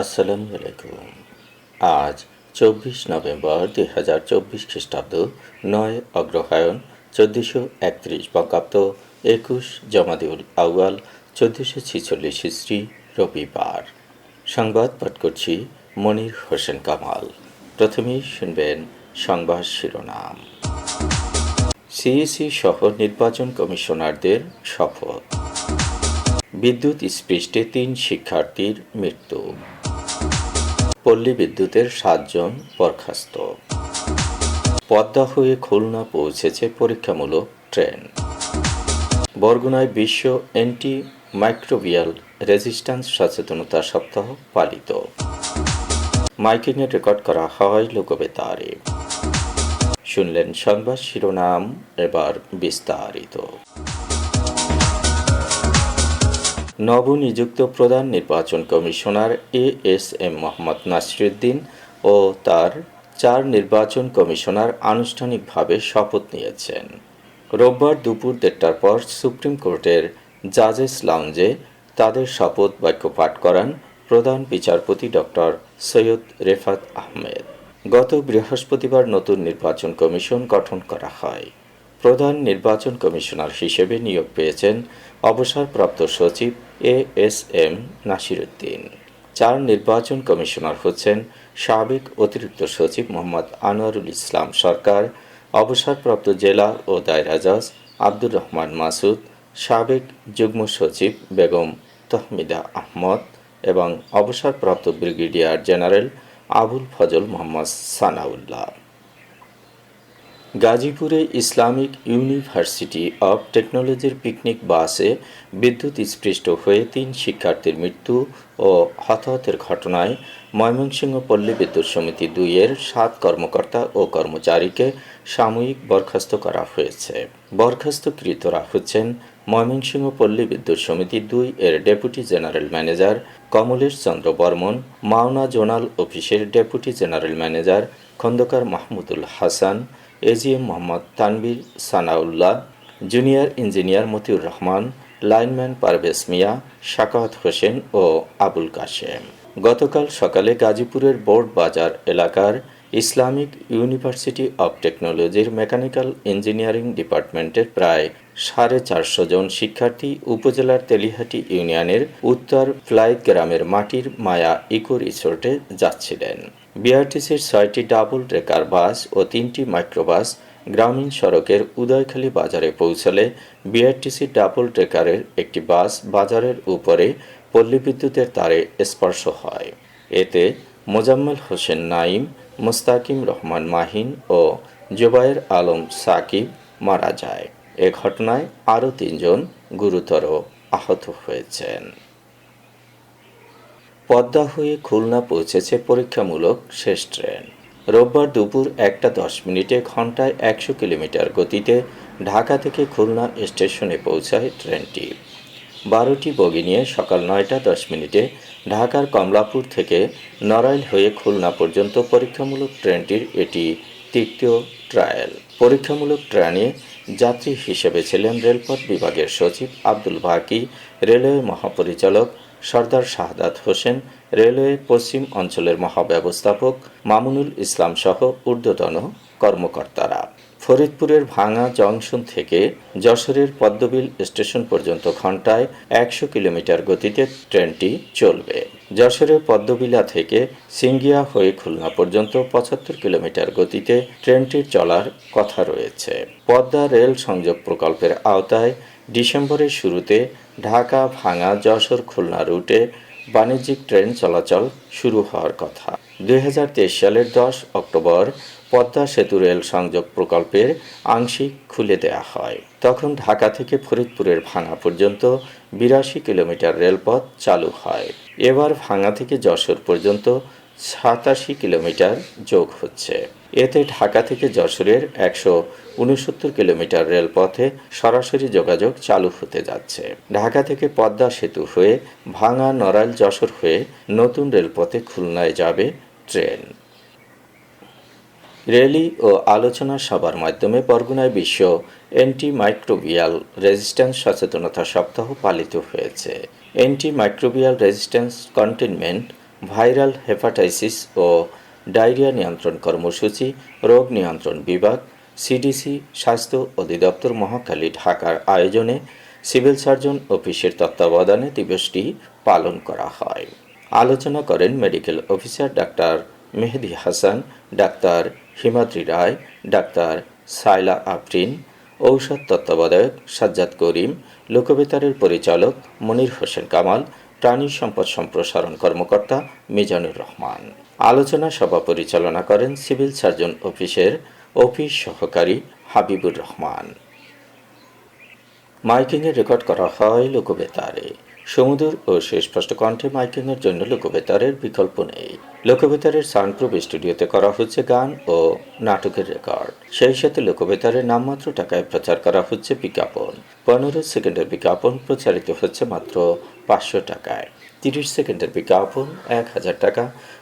আসসালামু আলাইকুম আজ চব্বিশ নভেম্বর দুই হাজার চব্বিশ খ্রিস্টাব্দ, নয় অগ্রহায়ণ, চোদ্দশো একত্রিশ বঙ্গাব্দ, একুশ জমাদিউল আউয়াল, চোদ্দশো ছিচল্লিশ হিস্ট্রি রবিবার। সংবাদ পাঠ করছি মনির হোসেন কামাল। প্রথমেই শুনবেন সংবাদ শিরোনাম। সিইসি সহ নির্বাচন কমিশনারদের শপথ। বিদ্যুৎ স্পৃষ্টে তিন শিক্ষার্থীর মৃত্যু। পল্লী বিদ্যুতের সাতজন বরখাস্ত। পদ্মা হয়ে খুলনা পৌঁছেছে পরীক্ষামূলক ট্রেন। বরগুনায় বিশ্ব অ্যান্টি মাইক্রোবিয়াল রেজিস্ট্যান্স সচেতনতা সপ্তাহ পালিত। মাইকিংয়ে রেকর্ড করা হয় লোকবেতারে। শুনলেন সংবাদ শিরোনাম এবার বিস্তারিত। নবনিযুক্ত প্রধান নির্বাচন commissioner A S M Mohammad Nasiruddin ও তার চার নির্বাচন কমিশনার আনুষ্ঠানিকভাবে শপথ নিয়েছেন। রোববার দুপুর দেড়টার পর সুপ্রিম কোর্টের জাজেস লাউঞ্জে তাদের শপথ বাক্য পাঠ করান প্রধান বিচারপতি ডক্টর সৈয়দ রেফাত আহমেদ। গত বৃহস্পতিবার নতুন নির্বাচন কমিশন গঠন করা হয়। প্রধান নির্বাচন কমিশনার হিসেবে নিয়োগ পেয়েছেন অবসরপ্রাপ্ত সচিব এ এস এম নাসিরুদ্দিন। চার নির্বাচন কমিশনার হচ্ছেন সাবেক অতিরিক্ত সচিব মোহাম্মদ আনোয়ারুল ইসলাম সরকার, অবসরপ্রাপ্ত জেলা ও দায়রা জজ আব্দুর রহমান মাসুদ, সাবেক যুগ্ম সচিব বেগম তহমিদা আহমদ এবং অবসরপ্রাপ্ত ব্রিগেডিয়ার জেনারেল আবুল ফজল মোহাম্মদ সানাউল্লাহ। গাজীপুরে ইসলামিক ইউনিভার্সিটি অব টেকনোলজির পিকনিক বাসে বিদ্যুৎ স্পৃষ্ট হয়ে তিন শিক্ষার্থীর মৃত্যু ও হতাহতের ঘটনায় ময়মনসিংহ পল্লী বিদ্যুৎ সমিতি দুইয়ের সাত কর্মকর্তা ও কর্মচারীকে সাময়িক বরখাস্ত করা হয়েছে। বরখাস্তকৃতরা হচ্ছেন ময়মনসিংহ পল্লী বিদ্যুৎ সমিতি দুই এর deputy general manager Kamlesh Chandra Barman, Maona zonal অফিসের deputy general manager Khandakar Mahmudul Hasan AGM Mohammad Tanvir Sanaullah, junior engineer Matiur Rahman, lineman Parvez Mia, Shakhawat Hossain ও আবুল কাশেম। গতকাল সকালে গাজীপুরের বোর্ড বাজার এলাকার ইসলামিক ইউনিভার্সিটি অব টেকনোলজির মেকানিক্যাল ইঞ্জিনিয়ারিং ডিপার্টমেন্টের প্রায় সাড়ে চারশো জন শিক্ষার্থী উপজেলার তেলিহাটি ইউনিয়নের উত্তর ফ্লাইট গ্রামের মাটির মায়া ইকো রিসোর্টে যাচ্ছিলেন। বিআরটিসির ছয়টি ডাবল ট্রেকার বাস ও তিনটি মাইক্রোবাস গ্রামীণ সড়কের উদয়খালী বাজারে পৌঁছলে বিআরটিসি ডাবল ট্রেকারের একটি বাস বাজারের উপরে পল্লী বিদ্যুতের তারে স্পর্শ হয়। এতে মোজাম্মেল হোসেন নাইম মুস্তাকিম রহমান মাহিন ও জুবায়ের আলম সাকিব মারা যায়। এ ঘটনায় আরও তিনজন গুরুতর আহত হয়েছেন। পদ্মা হয়ে খুলনা পৌঁছেছে পরীক্ষামূলক শেষ ট্রেন। রোববার দুপুর একটা দশ মিনিটে ঘন্টায় একশো কিলোমিটার গতিতে ঢাকা থেকে খুলনা স্টেশনে পৌঁছায় ট্রেনটি। বারোটি বগি নিয়ে সকাল নয়টা দশ মিনিটে ঢাকার কমলাপুর থেকে নড়াইল হয়ে খুলনা পর্যন্ত পরীক্ষামূলক ট্রেনটির এটি তৃতীয় ট্রায়াল। পরীক্ষামূলক ট্রেনে যাত্রী হিসেবে ছিলেন রেলপথ বিভাগের সচিব আব্দুল বাকি রেলওয়ে মহাপরিচালক সর্দার শাহাদাত হোসেন, রেলওয়ে পশ্চিম অঞ্চলের মহাব্যবস্থাপক মামুনুল ইসলাম সহ ঊর্ধ্বতন কর্মকর্তারা। ফরিদপুরের ভাঙা জংশন থেকে যশোরের পদ্মবিল স্টেশন পর্যন্ত ঘন্টায় একশো কিলোমিটার গতিতে ট্রেনটি চলবে। যশোরের পদ্মবিলা থেকে সিঙ্গিয়া হয়ে খুলনা পর্যন্ত পঁচাত্তর কিলোমিটার গতিতে ট্রেনটির চলার কথা রয়েছে। পদ্মা রেল সংযোগ প্রকল্পের আওতায় ডিসেম্বরের শুরুতে ঢাকা ভাঙা যশোর খুলনা রুটে বাণিজ্যিক ট্রেন চলাচল শুরু হওয়ার কথা। দুই হাজার তেইশ সালের দশ অক্টোবর পদ্মা সেতু রেল সংযোগ প্রকল্পের আংশিক খুলে দেয়া হয়। তখন ঢাকা থেকে ফরিদপুরের ভাঙা পর্যন্ত বিরাশি কিলোমিটার রেলপথ চালু হয়। এবার ভাঙা থেকে যশোর পর্যন্ত সাতাশি কিলোমিটার যোগ হচ্ছে। এতে ঢাকা থেকে যশোরের একশো উনসত্তর কিলোমিটার রেলপথে সরাসরি যোগাযোগ চালু হতে যাচ্ছে। ঢাকা থেকে পদ্মা সেতু হয়ে ভাঙা নড়াইল যশোর হয়ে নতুন রেলপথে খুলনায় যাবে ট্রেন। র্যালি ও আলোচনা সভার মাধ্যমে বরগুনায় বিশ্ব অ্যান্টি মাইক্রোবিয়াল রেজিস্ট্যান্স সচেতনতা সপ্তাহ পালিত হয়েছে। Anti microbial resistance containment viral hepatitis ও ডায়রিয়া নিয়ন্ত্রণ কর্মসূচি, রোগ নিয়ন্ত্রণ বিভাগ, সিডিসি, স্বাস্থ্য অধিদপ্তর মহাখালী ঢাকার আয়োজনে সিভিল সার্জন অফিসের তত্ত্বাবধানে দিবসটি পালন করা হয়। আলোচনা করেন medical officer doctor Mehedi Hasan, doctor Himadri Roy, doctor Saila Afrin ঔষধ তত্ত্বাবধায়ক সাজ্জাদ করিম, লোকবেতারের পরিচালক মনির হোসেন কামাল, প্রাণী সম্পদ সম্প্রসারণ কর্মকর্তা মিজানুর রহমান। আলোচনা সভা পরিচালনা করেন সিভিল সার্জন অফিসের অফিস সহকারী হাবিবুর রহমান। মাইকিংয়ে রেকর্ড করা হয় লোকবেতারে। সমুদর ও সুস্পষ্ট কণ্ঠে মাইকিংয়ের জন্য লোকবেতারের বিকল্প নেই। লোকবেতারের সাউন্ডপ্রুফ স্টুডিওতে করা হচ্ছে গান ও নাটকের রেকর্ড। সেই সাথে লোকবেতারের নামমাত্র টাকায় প্রচার করা হচ্ছে বিজ্ঞাপন। পনেরো সেকেন্ডের বিজ্ঞাপন প্রচারিত হচ্ছে মাত্র পাঁচশো টাকায়। তিরিশ সেকেন্ডের বিজ্ঞাপন এক হাজার টাকা।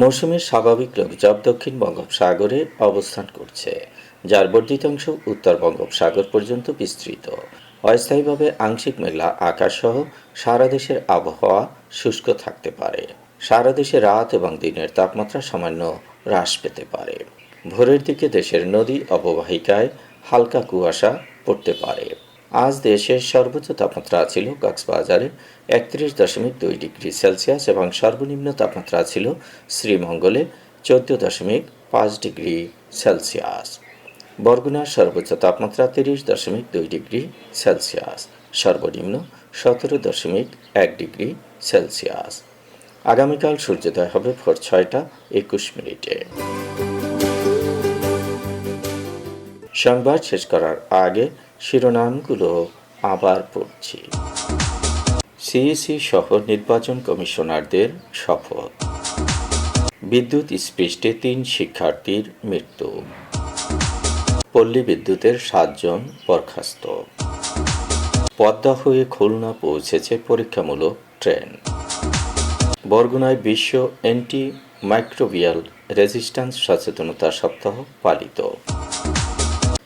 মৌসুমের স্বাভাবিক লঘুচাপ দক্ষিণ বঙ্গোপসাগরে অবস্থান করছে। যার বর্ধিতাংশ উত্তর বঙ্গোপসাগর পর্যন্ত বিস্তৃত। অস্থায়ীভাবে আংশিক মেঘলা আকাশ সহ সারা দেশের আবহাওয়া শুষ্ক থাকতে পারে। সারা দেশে রাত এবং দিনের তাপমাত্রা সামান্য হ্রাস পেতে পারে। ভোরের দিকে দেশের নদী অববাহিকায় হালকা কুয়াশা পড়তে পারে। আজ দেশের সর্বোচ্চ তাপমাত্রা ছিল কক্সবাজারে একত্রিশ দশমিক দুই ডিগ্রি সেলসিয়াস এবং সর্বনিম্ন তাপমাত্রা ছিল শ্রীমঙ্গলে চোদ্দ দশমিক পাঁচ ডিগ্রি সেলসিয়াস। বরগুনার সর্বোচ্চ তাপমাত্রা তিরিশ দশমিক দুই ডিগ্রি সেলসিয়াস। সর্বনিম্ন সতেরো দশমিক এক ডিগ্রি সেলসিয়াস। আগামীকাল সূর্যোদয় হবে ভোর ছয়টা একুশ মিনিটে। সংবাদ শেষ করার আগে শিরোনামগুলো আবার পড়ছি। সিইসি সহ নির্বাচন কমিশনারদের শপথ। বিদ্যুৎ স্পৃষ্টে তিন শিক্ষার্থীর মৃত্যু। পল্লী বিদ্যুতের সাতজন বরখাস্ত। পদ্মা হয়ে খুলনা পৌঁছেছে পরীক্ষামূলক ট্রেন। বরগুনায় বিশ্ব অ্যান্টি মাইক্রোবিয়াল রেজিস্ট্যান্স সচেতনতা সপ্তাহ পালিত।